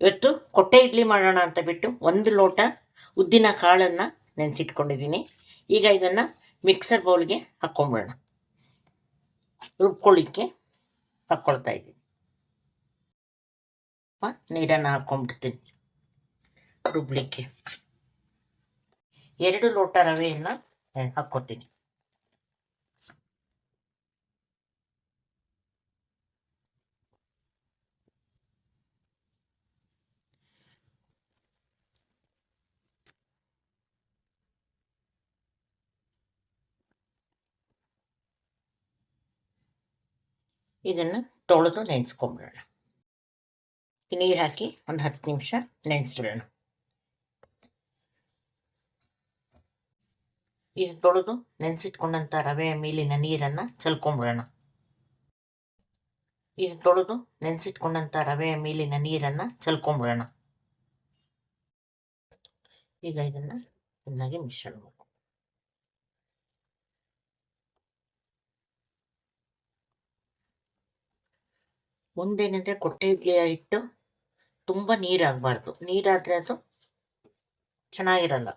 ಇವತ್ತು ಕೊಟ್ಟೆ ಇಡ್ಲಿ ಮಾಡೋಣ ಅಂತ ಬಿಟ್ಟು ಒಂದು ಲೋಟ ಉದ್ದಿನ ಕಾಳನ್ನು ನೆನೆಸಿಟ್ಕೊಂಡಿದ್ದೀನಿ. ಈಗ ಇದನ್ನು ಮಿಕ್ಸರ್ ಬೌಲ್ಗೆ ಹಾಕ್ಕೊಂಬಿಡೋಣ ರುಬ್ಕೊಳ್ಳಿಕ್ಕೆ ಹಾಕ್ಕೊಳ್ತಾ ಇದ್ದೀನಿ. ನೀರನ್ನು ಹಾಕ್ಕೊಂಡ್ಬಿಡ್ತೀನಿ ರುಬ್ಲಿಕ್ಕೆ. ಎರಡು ಲೋಟ ರವೆಯನ್ನು ಹಾಕ್ಕೊತೀನಿ ಇದನ್ನು ತೊಳೆದು ನೆನೆಸ್ಕೊಂಬಿಡೋಣ. ನೀರು ಹಾಕಿ ಒಂದು ಹತ್ತು ನಿಮಿಷ ನೆನೆಸ್ಬಿಡೋಣ. ಇದು ತೊಳೆದು ನೆನೆಸಿಟ್ಕೊಂಡಂಥ ರವೆ ಮೇಲಿನ ನೀರನ್ನು ಚಲ್ಕೊಂಬಿಡೋಣ. ಇದು ತೊಳೆದು ನೆನೆಸಿಟ್ಕೊಂಡಂಥ ರವೆ ಮೇಲಿನ ನೀರನ್ನು ಚಲ್ಕೊಂಬಿಡೋಣ. ಈಗ ಇದನ್ನು ಚೆನ್ನಾಗಿ ಮಿಶ್ರಣ ಮಾಡಿ ಮುಂದೇನಂದರೆ ಕೊಟ್ಟಿಗೆ ಇಟ್ಟು ತುಂಬ ನೀರಾಗಬಾರ್ದು. ನೀರಾದರೆ ಅದು ಚೆನ್ನಾಗಿರಲ್ಲ.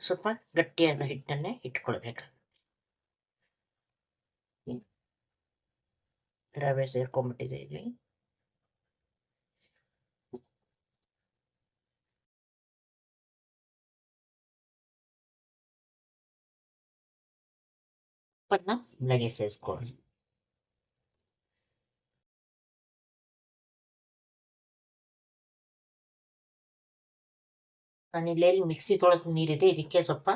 ಸ್ವಲ್ಪ ಗಟ್ಟಿಯಾದ ಹಿಟ್ಟನ್ನೇ ಇಟ್ಕೊಳ್ಬೇಕು. ರವೆ ಸೇರ್ಕೊಂಡ್ಬಿಟ್ಟಿದೆ ಇಲ್ಲಿ. ಉಪ್ಪನ್ನ ಬೆಳಗ್ಗೆ ಸೇರಿಸ್ಕೊಳ್ಳಿ ನಾನು ಇಲ್ಲೆಲ್ಲಿ ಮಿಕ್ಸಿ ತೊಳೆದು ನೀರಿದೆ, ಇದಕ್ಕೆ ಸ್ವಲ್ಪ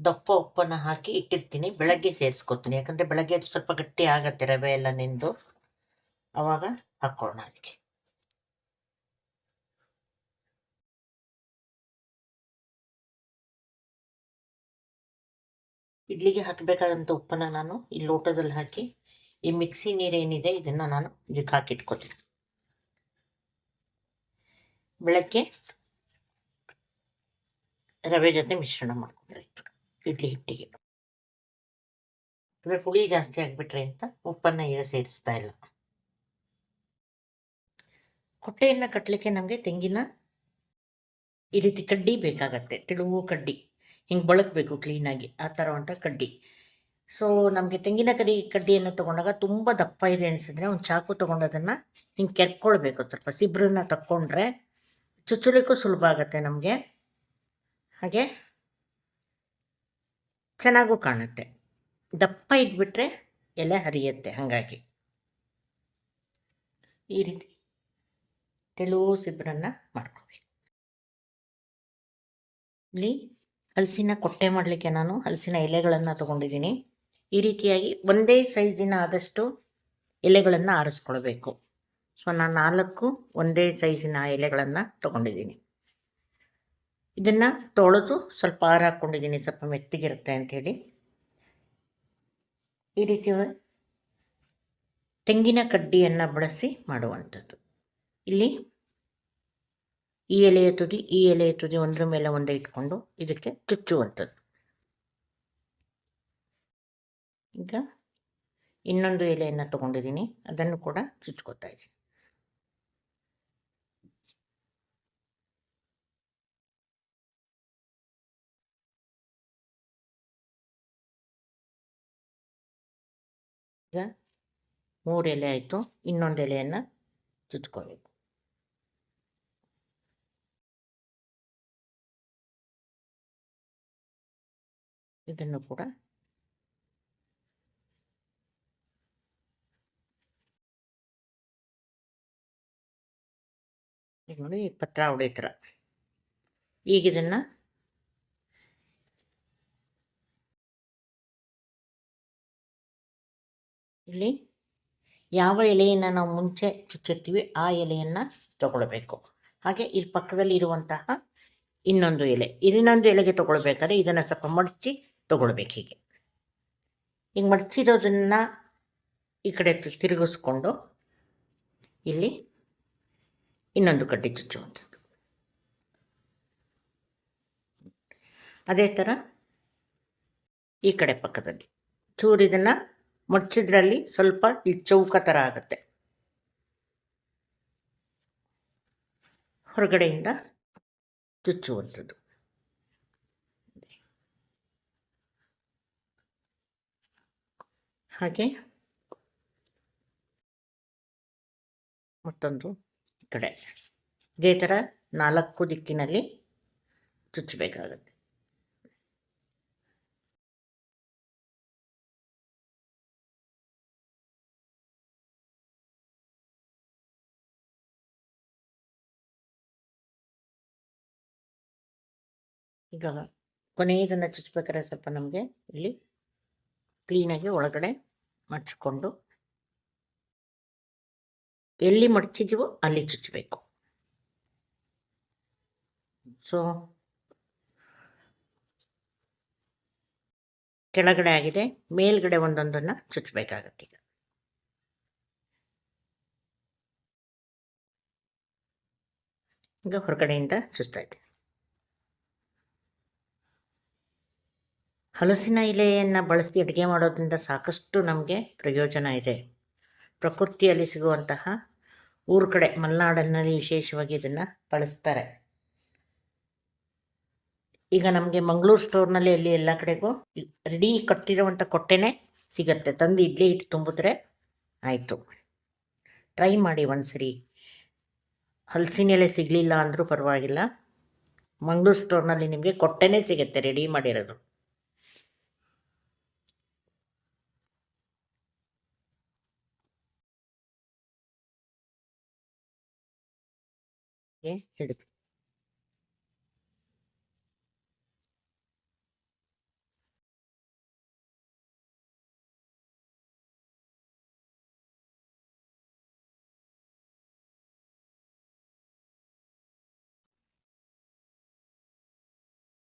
ದಪ್ಪ ಉಪ್ಪನ್ನು ಹಾಕಿ ಇಟ್ಟಿರ್ತೀನಿ, ಬೆಳಗ್ಗೆ ಸೇರಿಸ್ಕೊತೀನಿ. ಯಾಕಂದರೆ ಬೆಳಗ್ಗೆ ಅದು ಸ್ವಲ್ಪ ಗಟ್ಟಿ ಆಗತ್ತೆ ರವೆ ಎಲ್ಲ ನಿಂದು. ಆವಾಗ ಹಾಕ್ಕೊಳ್ಳೋಣ ಅದಕ್ಕೆ. ಇಡ್ಲಿಗೆ ಹಾಕಬೇಕಾದಂಥ ಉಪ್ಪನ್ನು ನಾನು ಈ ಲೋಟದಲ್ಲಿ ಹಾಕಿ, ಈ ಮಿಕ್ಸಿ ನೀರೇನಿದೆ ಇದನ್ನು ನಾನು ಇದಕ್ಕೆ ಹಾಕಿಟ್ಕೋತೀನಿ. ಬೆಳಗ್ಗೆ ರವೆ ಜೊತೆ ಮಿಶ್ರಣ ಮಾಡ್ಕೊಂಡ್ರೆ ಇಡ್ಲಿ ಹಿಟ್ಟಿಗೆ. ಅಂದರೆ ಹುಳಿ ಜಾಸ್ತಿ ಆಗಿಬಿಟ್ರೆ ಅಂತ ಉಪ್ಪನ್ನು ಈಗ ಸೇರಿಸ್ತಾ ಇಲ್ಲ. ಕೊಟ್ಟೆಯನ್ನು ಕಟ್ಟಲಿಕ್ಕೆ ನಮಗೆ ತೆಂಗಿನ ಈ ರೀತಿ ಕಡ್ಡಿ ಬೇಕಾಗತ್ತೆ, ತಿಳುವು ಕಡ್ಡಿ. ಹಿಂಗೆ ಬಳಕಬೇಕು ಕ್ಲೀನಾಗಿ ಆ ಥರ ಕಡ್ಡಿ. ಸೊ ನಮಗೆ ತೆಂಗಿನ ಕರಿ, ಕಡ್ಡಿಯನ್ನು ತೊಗೊಂಡಾಗ ತುಂಬ ದಪ್ಪ ಇದೆ ಅನಿಸಿದ್ರೆ ಒಂದು ಚಾಕು ತೊಗೊಂಡೋದನ್ನು ಹಿಂಗೆ ಕೆರ್ಕೊಳ್ಬೇಕು. ಸ್ವಲ್ಪ ಸಿಬ್ರನ್ನ ತಕ್ಕೊಂಡ್ರೆ ಚುಚ್ಚುಲಿಕ್ಕೂ ಸುಲಭ ಆಗುತ್ತೆ ನಮಗೆ. ಹಾಗೆ ಚೆನ್ನಾಗೂ ಕಾಣುತ್ತೆ. ದಪ್ಪ ಇದ್ಬಿಟ್ರೆ ಎಲೆ ಹರಿಯುತ್ತೆ ಹಾಗಾಗಿ. ಈ ರೀತಿ ತೆಳು ಸಿಬ್ಬರನ್ನ ಮಾಡ್ಕೋಬೇಕು ಇಲ್ಲಿ ಹಲಸಿನ ಕೊಟ್ಟೆ ಮಾಡಲಿಕ್ಕೆ ನಾನು ಹಲಸಿನ ಎಲೆಗಳನ್ನು ತಗೊಂಡಿದ್ದೀನಿ. ಈ ರೀತಿಯಾಗಿ ಒಂದೇ ಸೈಜಿನ ಆದಷ್ಟು ಎಲೆಗಳನ್ನು ಆರಿಸ್ಕೊಳ್ಬೇಕು. ಸೊ, ನಾನು ನಾಲ್ಕು ಒಂದೇ ಸೈಜಿನ ಎಲೆಗಳನ್ನು ತೊಗೊಂಡಿದ್ದೀನಿ. ಇದನ್ನು ತೊಳೆದು ಸ್ವಲ್ಪ ಆರ ಹಾಕ್ಕೊಂಡಿದ್ದೀನಿ ಸ್ವಲ್ಪ ಮೆತ್ತಗಿರುತ್ತೆ ಅಂಥೇಳಿ ಈ ರೀತಿ ತೆಂಗಿನ ಕಡ್ಡಿಯನ್ನು ಬಳಸಿ ಮಾಡುವಂಥದ್ದು. ಇಲ್ಲಿ ಈ ಎಲೆಯ ತುದಿ, ಈ ಎಲೆಯ ತುದಿ ಒಂದರ ಮೇಲೆ ಒಂದೇ ಇಟ್ಕೊಂಡು ಇದಕ್ಕೆ ಚುಚ್ಚುವಂಥದ್ದು. ಈಗ ಇನ್ನೊಂದು ಎಲೆಯನ್ನು ತೊಗೊಂಡಿದ್ದೀನಿ. ಅದನ್ನು ಕೂಡ ಚುಚ್ಕೋತಾ ಇದ್ದೀನಿ. ಈಗ ಮೂರು ಎಲೆ ಆಯಿತು ಇನ್ನೊಂದು ಎಲೆಯನ್ನು ಚುಚ್ಕೋಬೇಕು. ಇದನ್ನು ಕೂಡ ನೋಡಿ ಪತ್ರ ಹೊಡಿತರ ಈಗ ಇಲ್ಲಿ ಯಾವ ಎಲೆಯನ್ನು ನಾವು ಮುಂಚೆ ಚುಚ್ಚಿರ್ತೀವಿ ಆ ಎಲೆಯನ್ನು ತಗೊಳ್ಬೇಕು. ಹಾಗೆ ಇಲ್ಲಿ ಪಕ್ಕದಲ್ಲಿ ಇರುವಂತಹ ಇನ್ನೊಂದು ಎಲೆ. ಇನ್ನೊಂದು ಎಲೆಗೆ ತಗೊಳ್ಬೇಕಾದ್ರೆ ಇದನ್ನು ಸ್ವಲ್ಪ ಮಡಚಿ ತೊಗೊಳ್ಬೇಕು ಹೀಗೆ. ಹಿಂಗೆ ಮಡಚಿರೋದನ್ನು ಈ ಕಡೆ ತಿರುಗಿಸ್ಕೊಂಡು ಇಲ್ಲಿ ಇನ್ನೊಂದು ಕಡ್ಡಿ ಚುಚ್ಚುವಂಥದ್ದು. ಅದೇ ಥರ ಈ ಕಡೆ ಪಕ್ಕದಲ್ಲಿ. ಚೂರು ಇದನ್ನು ಮಡ್ಚಿದ್ರಲ್ಲಿ ಸ್ವಲ್ಪ ಈ ಚೌಕ ಥರ ಆಗುತ್ತೆ ಹೊರಗಡೆಯಿಂದ ಚುಚ್ಚುವಂಥದ್ದು. ಹಾಗೆ ಮತ್ತೊಂದು ಕಡೆ. ಇದೇ ಥರ ನಾಲ್ಕು ದಿಕ್ಕಿನಲ್ಲಿ ಚುಚ್ಚಬೇಕಾಗುತ್ತೆ. ಈಗ ಕೊನೆಯದನ್ನು ಚುಚ್ಚಬೇಕಾದ್ರೆ ಸ್ವಲ್ಪ ನಮಗೆ ಇಲ್ಲಿ ಕ್ಲೀನಾಗಿ ಒಳಗಡೆ ಮಡ್ಚಿಕೊಂಡು ಎಲ್ಲಿ ಮಡ್ಚಿದೀವೋ ಅಲ್ಲಿ ಚುಚ್ಚಬೇಕು ಸೊ ಕೆಳಗಡೆ ಆಗಿದೆ, ಮೇಲ್ಗಡೆ ಒಂದೊಂದನ್ನು ಚುಚ್ಚಬೇಕಾಗತ್ತೆ ಈಗ. ಹೊರಗಡೆಯಿಂದ ಚುಚ್ತಾ ಹಲಸಿನ ಎಲೆಯನ್ನು ಬಳಸಿ ಅಡುಗೆ ಮಾಡೋದ್ರಿಂದ ಸಾಕಷ್ಟು ನಮಗೆ ಪ್ರಯೋಜನ ಇದೆ. ಪ್ರಕೃತಿಯಲ್ಲಿ ಸಿಗುವಂತಹ ಊರ ಕಡೆ ಮಲೆನಾಡಿನಲ್ಲಿ ವಿಶೇಷವಾಗಿ ಇದನ್ನು ಬಳಸ್ತಾರೆ. ಈಗ ನಮಗೆ ಮಂಗಳೂರು ಸ್ಟೋರ್ನಲ್ಲಿ ಅಲ್ಲಿ ಎಲ್ಲ ಕಡೆಗೂ ರೆಡಿ ಕಟ್ಟಿರುವಂಥ ಕೊಟ್ಟೆನೇ ಸಿಗತ್ತೆ. ತಂದು ಇಡ್ಲಿ ಇಟ್ಟು ತುಂಬಿದ್ರೆ ಆಯಿತು. ಟ್ರೈ ಮಾಡಿ ಒಂದ್ಸರಿ. ಹಲಸಿನ ಎಲೆ ಸಿಗಲಿಲ್ಲ ಅಂದರೂ ಪರವಾಗಿಲ್ಲ. ಮಂಗಳೂರು ಸ್ಟೋರ್ನಲ್ಲಿ ನಿಮಗೆ ಕೊಟ್ಟೆನೇ ಸಿಗುತ್ತೆ ರೆಡಿ ಮಾಡಿರೋದು. ಹಿಡಿದು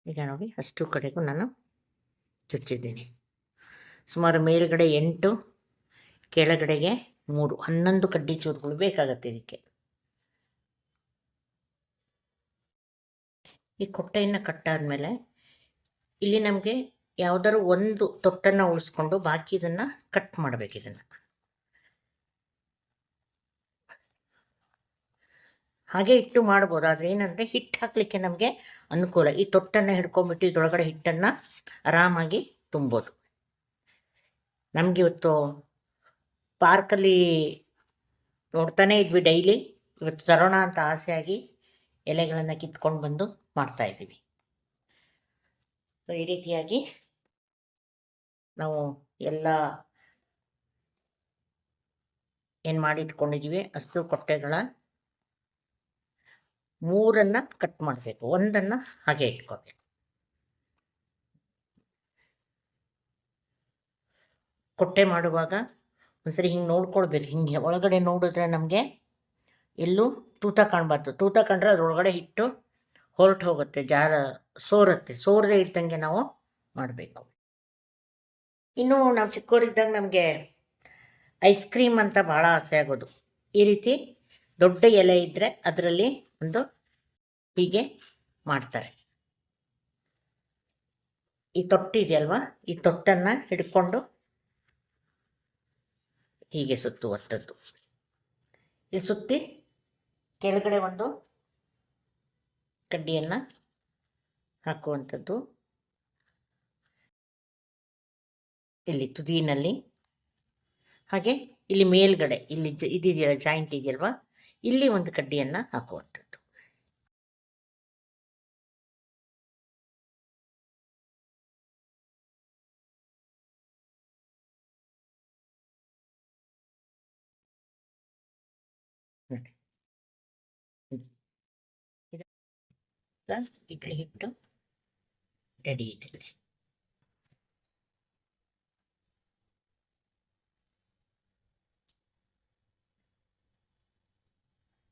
ಈಗ ನೋಡಿ, ಅಷ್ಟು ಕಡೆಗೂ ನಾನು ಚುಚ್ಚಿದ್ದೀನಿ. ಸುಮಾರು ಮೇಲ್ಗಡೆ ಎಂಟು, ಕೆಳಗಡೆಗೆ ಮೂರು, ಹನ್ನೊಂದು ಕಡ್ಡಿ ಚೂರುಗಳು ಬೇಕಾಗತ್ತೆ ಇದಕ್ಕೆ. ಈ ಕೊಟ್ಟೆಯನ್ನು ಕಟ್ಟಾದಮೇಲೆ ಇಲ್ಲಿ ನಮಗೆ ಯಾವುದಾದ್ರು ಒಂದು ತೊಟ್ಟನ್ನು ಉಳಿಸ್ಕೊಂಡು ಬಾಕಿ ಇದನ್ನು ಕಟ್ ಮಾಡಬೇಕು ಇದನ್ನು. ಹಾಗೆ ಇಟ್ಟು ಮಾಡ್ಬೋದು. ಆದರೆ ಏನಂದರೆ ಹಿಟ್ಟು ಹಾಕಲಿಕ್ಕೆ ನಮಗೆ ಅನುಕೂಲ. ಈ ತೊಟ್ಟನ್ನು ಹಿಡ್ಕೊಂಬಿಟ್ಟು ಇದೊಳಗಡೆ ಹಿಟ್ಟನ್ನು ಆರಾಮಾಗಿ ತುಂಬೋದು. ನಮಗೆ ಇವತ್ತು ಪಾರ್ಕಲ್ಲಿ ನೋಡ್ತಾನೇ ಇದ್ವಿ ಡೈಲಿ. ಇವತ್ತು ತರೋಣ ಅಂತ ಆಸೆಯಾಗಿ ಎಲೆಗಳನ್ನು ಕಿತ್ಕೊಂಡು ಬಂದು ಮಾಡ್ತಾ ಇದ್ದೀವಿ. ಸೊ ಈ ರೀತಿಯಾಗಿ ನಾವು ಎಲ್ಲ ಏನು ಮಾಡಿಟ್ಕೊಂಡಿದ್ದೀವಿ? ಅಷ್ಟು ಕೊಟ್ಟೆಗಳ ಮೂರನ್ನು ಕಟ್ ಮಾಡಬೇಕು. ಒಂದನ್ನು ಹಾಗೆ ಇಟ್ಕೋಬೇಕು. ಕೊಟ್ಟೆ ಮಾಡುವಾಗ ಒಂದ್ಸರಿ ಹಿಂಗೆ ನೋಡ್ಕೊಳ್ಬೇಕು. ಹಿಂಗೆ ಒಳಗಡೆ ನೋಡಿದ್ರೆ ನಮಗೆ ಎಲ್ಲೂ ತೂತ ಕಾಣಬಾರ್ದು. ತೂತ ಕಂಡ್ರೆ ಅದ್ರೊಳಗಡೆ ಹಿಟ್ಟು ಹೊರಟು ಹೋಗುತ್ತೆ ಜಾರ ಸೋರುತ್ತೆ, ಸೋರದೆ ಇದ್ದಂಗೆ ನಾವು ಮಾಡಬೇಕು. ಇನ್ನು ನಾವು ಚಿಕ್ಕವರಿದ್ದಾಗ ನಮಗೆ ಐಸ್ ಕ್ರೀಮ್ ಅಂತ ಭಾಳ ಆಸೆ ಆಗೋದು. ಈ ರೀತಿ ದೊಡ್ಡ ಎಲೆ ಇದ್ದರೆ ಅದರಲ್ಲಿ ಒಂದು ಹೀಗೆ ಮಾಡ್ತಾರೆ. ಈ ತೊಟ್ಟು ಇದೆಯಲ್ವಾ? ಈ ತೊಟ್ಟನ್ನು ಹಿಡ್ಕೊಂಡು ಹೀಗೆ ಸುತ್ತುವಂಥದ್ದು ಈ ಸುತ್ತಿ ಕೆಳಗಡೆ ಒಂದು ಕಡ್ಡಿಯನ್ನು ಹಾಕುವಂಥದ್ದು. ಇಲ್ಲಿ ತುದಿನಲ್ಲಿ. ಹಾಗೆ ಇಲ್ಲಿ ಮೇಲ್ಗಡೆ, ಇಲ್ಲಿ ಜ ಇದೆಯಲ್ಲ ಜಾಯಿಂಟ್ ಇದೆಯಲ್ವಾ? ಇಲ್ಲಿ ಒಂದು ಕಡ್ಡಿಯನ್ನು ಹಾಕುವಂಥದ್ದು. ನೋಡಿ. ಈಗ ಇಡ್ಲಿ ಹಿಟ್ಟು ರೆಡಿ ಇದೆ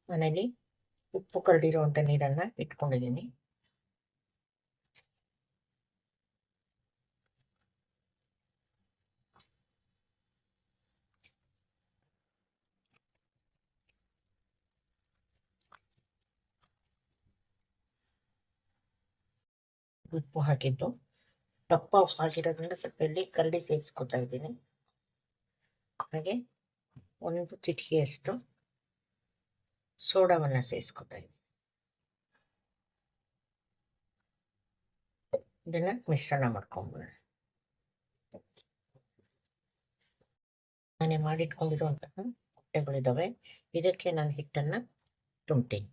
ಮನೇಲಿ ಉಪ್ಪು ಕರಡಿರುವಂಥ ನೀರನ್ನು ಇಟ್ಕೊಂಡಿದ್ದೀನಿ ಉಪ್ಪು ಹಾಕಿದ್ದು, ದಪ್ಪ ಹಾಕಿರೋದ್ರಿಂದ ಸ್ವಲ್ಪ ಇಲ್ಲಿ ಕರಡಿ ಸೇರಿಸ್ಕೊತಾ ಇದ್ದೀನಿ. ಹಾಗೆ ಒಂದು ಚಿಟಿಕೆಯಷ್ಟು ಸೋಡಾವನ್ನು ಸೇರಿಸ್ಕೊತಾ ಇದ್ದೀನಿ. ಇದನ್ನು ಮಿಶ್ರಣ ಮಾಡ್ಕೊಂಡ್ಬಿಡೋಣ ನಾನೇ ಮಾಡಿಟ್ಕೊಂಡಿರುವಂತಹ ಮೊಟ್ಟೆಗಳಿದ್ದಾವೆ ಇದಕ್ಕೆ ನಾನು ಹಿಟ್ಟನ್ನು ತುಂಬ್ತೀನಿ.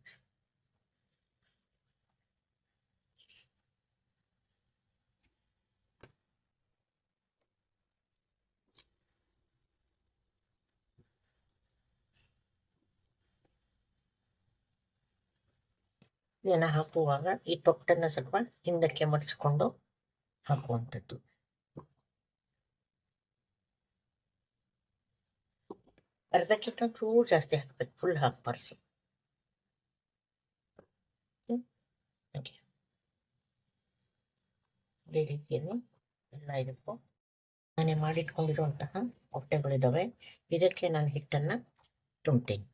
ಇದನ್ನು ಹಾಕುವಾಗ ಈ ತೊಟ್ಟನ್ನು ಸ್ವಲ್ಪ ಹಿಂದಕ್ಕೆ ಮಡಿಸ್ಕೊಂಡು ಹಾಕುವಂಥದ್ದು. ಅರ್ಧಕ್ಕಿಂತ ಚೂರು ಜಾಸ್ತಿ ಹಾಕ್ಬೇಕು ಫುಲ್ ಹಾಕ್ಬಾರ್ದು. ಈ ರೀತಿಯನ್ನು ಎಲ್ಲ ಇದಕ್ಕೂ ನಾನೇ ಮಾಡಿಟ್ಕೊಂಡಿರುವಂತಹ ಮೊಟ್ಟೆಗಳಿದ್ದಾವೆ ಇದಕ್ಕೆ ನಾನು ಹಿಟ್ಟನ್ನು ತುಂಬ್ತೀನಿ.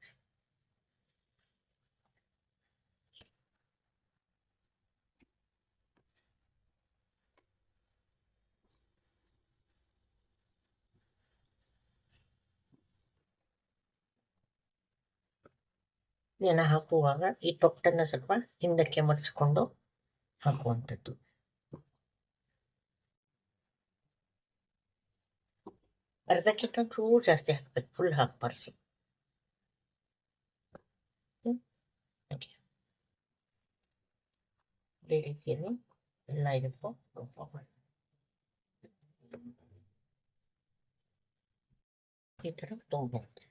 ಇದನ್ನು ಹಾಕುವಾಗ ಈ ತೊಟ್ಟನ್ನು ಸ್ವಲ್ಪ ಹಿಂದಕ್ಕೆ ಮಡಿಸ್ಕೊಂಡು ಹಾಕುವಂಥದ್ದು. ಅರ್ಧಕ್ಕಿಂತ ಚೂರು ಜಾಸ್ತಿ ಹಾಕ್ಬೇಕು ಫುಲ್ ಹಾಕ್ಬಾರ್ದು ಹಾಗೆ. ಇದೇ ರೀತಿಯಲ್ಲಿ ಎಲ್ಲ ಇದಕ್ಕೂ ಈ ಥರ ತೊಗೊಂಡ್ಬರ್ತೀವಿ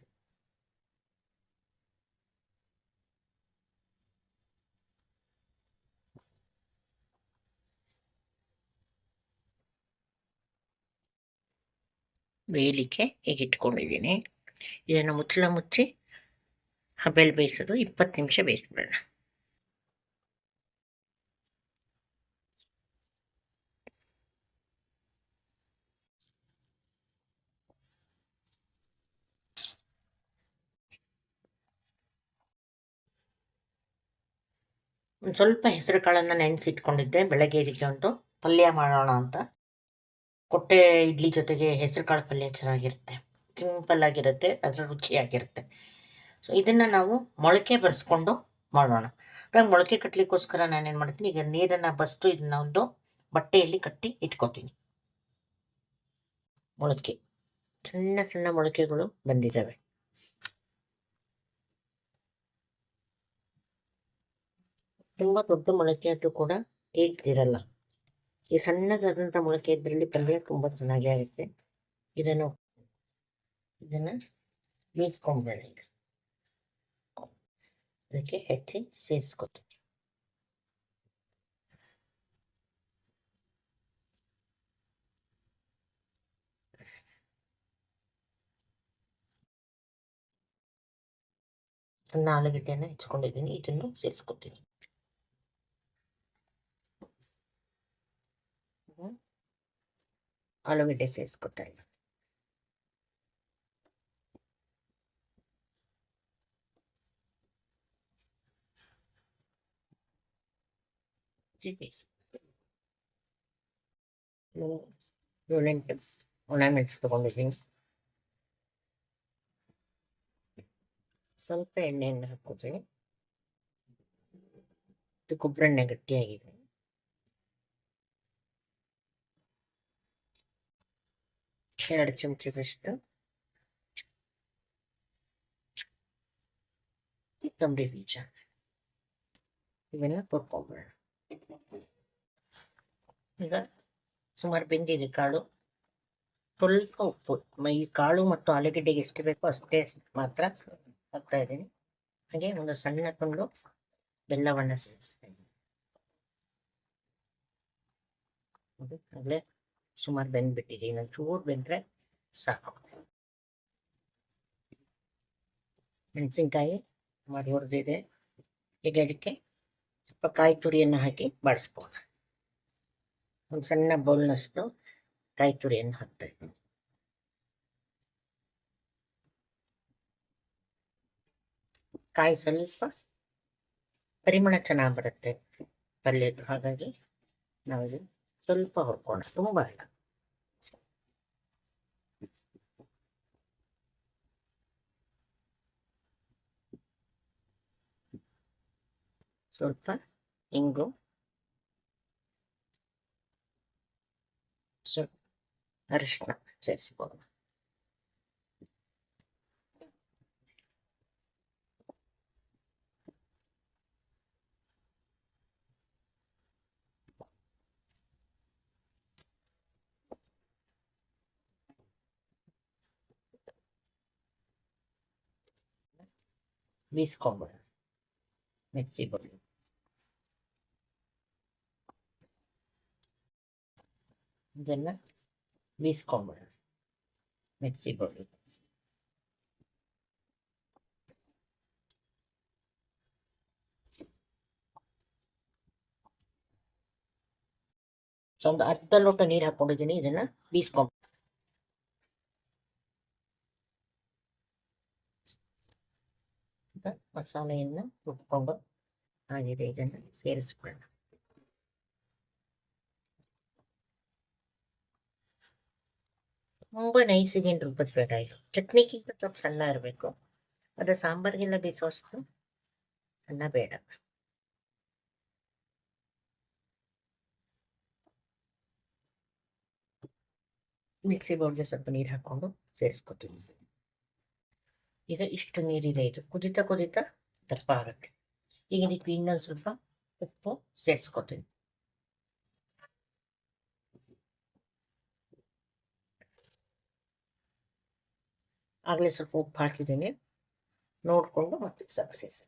ಬೇಯಲಿಕ್ಕೆ ಈಗ ಇಟ್ಕೊಂಡಿದ್ದೀನಿ. ಇದನ್ನು ಮುಚ್ಚಳ ಮುಚ್ಚಿ ಹಬೆಲ್ ಬೇಯಿಸೋದು ಇಪ್ಪತ್ತು ನಿಮಿಷ ಬೇಯಿಸ್ಬಿಡೋಣ. ಒಂದು ಸ್ವಲ್ಪ ಹೆಸರು ಕಾಳನ್ನು ನೆನೆಸಿಟ್ಕೊಂಡಿದ್ದೆ. ಬೆಳಗ್ಗೆ ಇದಕ್ಕೆ ಒಂದು ಪಲ್ಯ ಮಾಡೋಣ ಅಂತ. ಕೊಟ್ಟೆ ಇಡ್ಲಿ ಜೊತೆಗೆ ಹೆಸರು ಕಾಳು ಪಲ್ಯ ಚೆನ್ನಾಗಿರುತ್ತೆ. ಸಿಂಪಲ್ ಆಗಿರುತ್ತೆ, ಅದರ ರುಚಿಯಾಗಿರುತ್ತೆ. ಸೊ ಇದನ್ನು ನಾವು ಮೊಳಕೆ ಬರೆಸ್ಕೊಂಡು ಮಾಡೋಣ. ನಾನು ಮೊಳಕೆ ಕಟ್ಟಲಿಕ್ಕೋಸ್ಕರ ನಾನೇನು ಮಾಡ್ತೀನಿ, ಈಗ ನೀರನ್ನು ಬಸ್ತು ಇದನ್ನ ಒಂದು ಬಟ್ಟೆಯಲ್ಲಿ ಕಟ್ಟಿ ಇಟ್ಕೋತೀನಿ. ಮೊಳಕೆ. ಸಣ್ಣ ಸಣ್ಣ ಮೊಳಕೆಗಳು ಬಂದಿದ್ದಾವೆ ತುಂಬ ದೊಡ್ಡ ಮೊಳಕೆ ಆದರೂ ಕೂಡ ಇರಲ್ಲ ಈ ಸಣ್ಣದಾದಂಥ ಮೊಳಕೆ ಇದರಲ್ಲಿ ಪಲ್ಯ ತುಂಬ ಚೆನ್ನಾಗಿ ಆಗುತ್ತೆ ಇದನ್ನು ಇದನ್ನು ಬೇಯಿಸ್ಕೊಂಡ್ಬೇಡ ಈಗ. ಅದಕ್ಕೆ ಹೆಚ್ಚಿ ಸೇರಿಸ್ಕೊತೀನಿ ಸಣ್ಣ ಆಲೂಗಡ್ಡೆಯನ್ನು ಹೆಚ್ಕೊಂಡಿದ್ದೀನಿ, ಇದನ್ನು ಸೇರಿಸ್ಕೊತೀನಿ ಆಲೂಗಡ್ಡೆ ಸೇರಿಸ್ಕೊತಾ ಇದ್ದೀನಿ ಏಳೆಂಟು ಒಣಮೆಣಸು ತಗೊಂಡಿದ್ದೀನಿ ಸ್ವಲ್ಪ ಎಣ್ಣೆಯನ್ನು ಹಾಕೋತೀನಿ ಇದು ಕೊಬ್ಬರೆಣ್ಣೆ ಗಟ್ಟಿಯಾಗಿದೆ. ಎರಡು ಚಮಚದಷ್ಟು ಕೊತ್ತಂಬರಿ ಬೀಜ. ಇವೆಲ್ಲ ಕೊಟ್ಕೊಂಬೇಡ ಈಗ ಸುಮಾರು ಬೆಂದಿದೆ ಕಾಳು. ಸ್ವಲ್ಪ ಉಪ್ಪು. ಈ ಕಾಳು ಮತ್ತು ಆಲೂಗಡ್ಡೆಗೆ ಎಷ್ಟು ಬೇಕೋ ಅಷ್ಟೇ ಮಾತ್ರ ಹಾಕ್ತಾ ಇದ್ದೀನಿ. ಹಾಗೆ ಒಂದು ಸಣ್ಣ ತುಂಡು ಬೆಲ್ಲವನ್ನು ಸೇರಿಸ್ತೀನಿ. ಆಗಲೇ ಸುಮಾರು ಬೆಂದ್ಬಿಟ್ಟಿದೆ. ಇನ್ನೊಂದು ಚೂರು ಬೆಂದರೆ ಸಾಕು ಮೆಣಸಿನ್ಕಾಯಿ ಸುಮಾರು ಹೊಡೆದಿದೆ ಈಗ ಅದಕ್ಕೆ ಸ್ವಲ್ಪ ಕಾಯಿ ತುರಿಯನ್ನು ಹಾಕಿ ಬಾಡಿಸ್ಬೋಣ ಒಂದು ಸಣ್ಣ ಬೌಲ್ನಷ್ಟು ಕಾಯಿ ತುರಿಯನ್ನು ಹಾಕ್ತಾ ಇದ್ದೀನಿ. ಕಾಯಿ ಸ್ವಲ್ಪ ಪರಿಮಳ ಚೆನ್ನಾಗಿ ಬರುತ್ತೆ ಪಲ್ಯದ್ದು. ಹಾಗಾಗಿ ನಾವಿದು ಸ್ವಲ್ಪ ಹುರ್ಕೋಣ ತುಂಬ ಇಲ್ಲ ಸ್ವಲ್ಪ ಇಂಗು ಸ್ವಲ್ಪ ಅರಿಶಿನ ಸೇರಿಸ್ಬೋದು this cover. Let's see what then this cover. Let's see what So the other lot of need a condition is in a this cover. ಈಗ ಮಸಾಲೆಯನ್ನು ರುಬ್ಕೊಂಡು ಆಗಿದೆ ಇದನ್ನು ಸೇರಿಸ್ಕೊಳ್ಳೋಣ. ತುಂಬ ನೈಸಿಗೆ ರುಬ್ಬದ್ ಬೇಡ ಇದು. ಚಟ್ನಿಗಿಂತ ಸ್ವಲ್ಪ ಸಣ್ಣ ಇರಬೇಕು. ಅದು ಸಾಂಬಾರಿಗೆಲ್ಲ ಬೀಸೋಷ್ಟು ಸಣ್ಣ ಬೇಡ. ಮಿಕ್ಸಿ ಬೌಲ್ಗೆ ಸ್ವಲ್ಪ ನೀರು ಹಾಕ್ಕೊಂಡು ಸೇರಿಸ್ಕೊತೀನಿ. ಈಗ ಇಷ್ಟು ನೀರಿದೆ ಇದು. ಕುದಿತಾ ಕುದಿತಾ ದಪ್ಪ ಆಗುತ್ತೆ. ಈಗ ಇದಕ್ಕೆ ಇನ್ನೊಂದು ಸ್ವಲ್ಪ ಉಪ್ಪು ಸೇರಿಸ್ಕೊತೀನಿ. ಆಗಲೇ ಸ್ವಲ್ಪ ಉಪ್ಪು ಹಾಕಿದ್ದೀನಿ. ನೋಡಿಕೊಂಡು ಮತ್ತೆ ಸ್ವಲ್ಪ ಸೇರಿಸಿ.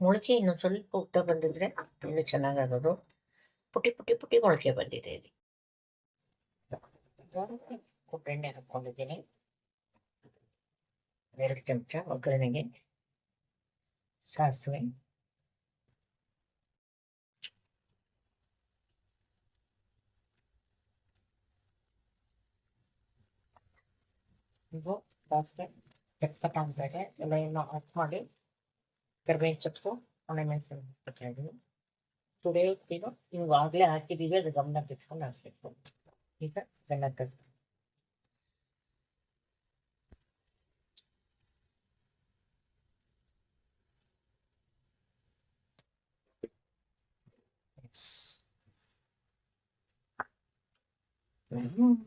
ಮೊಳಕೆ ಇನ್ನೊಂದು ಸ್ವಲ್ಪ ಉದ್ದ ಬಂದಿದ್ರೆ ಇನ್ನೂ ಚೆನ್ನಾಗಾಗೋದು. ಪುಟಿ ಪುಟಿ ಪುಟಿ ಮೊಳಕೆ ಬಂದಿದೆ ಇದು ಎಣ್ಣೆ ಹಾಕ್ಕೊಂಡಿದ್ದೀನಿ. ಎರಡು ಚಮಚ ಒಗ್ಗರಣೆಗೆ ಸಾಸಿವೆ. ಇದು ಸಾಸಿವೆ ಚಟ್ಪಟ ಅಂತ ಇದೆ ಎಲ್ಲ ಏನು ಆಫ್ ಮಾಡಿ ಕರಿಬೇವಿನ ಸೊಪ್ಪು ಒಣಮೆಣಸಿನ ಹಾಕಿದ್ದೀನಿ ತುರಿಯೋದು ನೀವು ಆಗಲೇ ಹಾಕಿದ್ದೀವಿ ಅದು ಗಮನ ಬಿಟ್ಕೊಂಡು ಹಾಕ್ಬೇಕು ಈಗ ಬೆಲ್ಲ ಕಸ್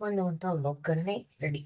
ಅನ್ನುವಂಥ ಒಂದು ಒಗ್ಗರಣೆ ರೆಡಿ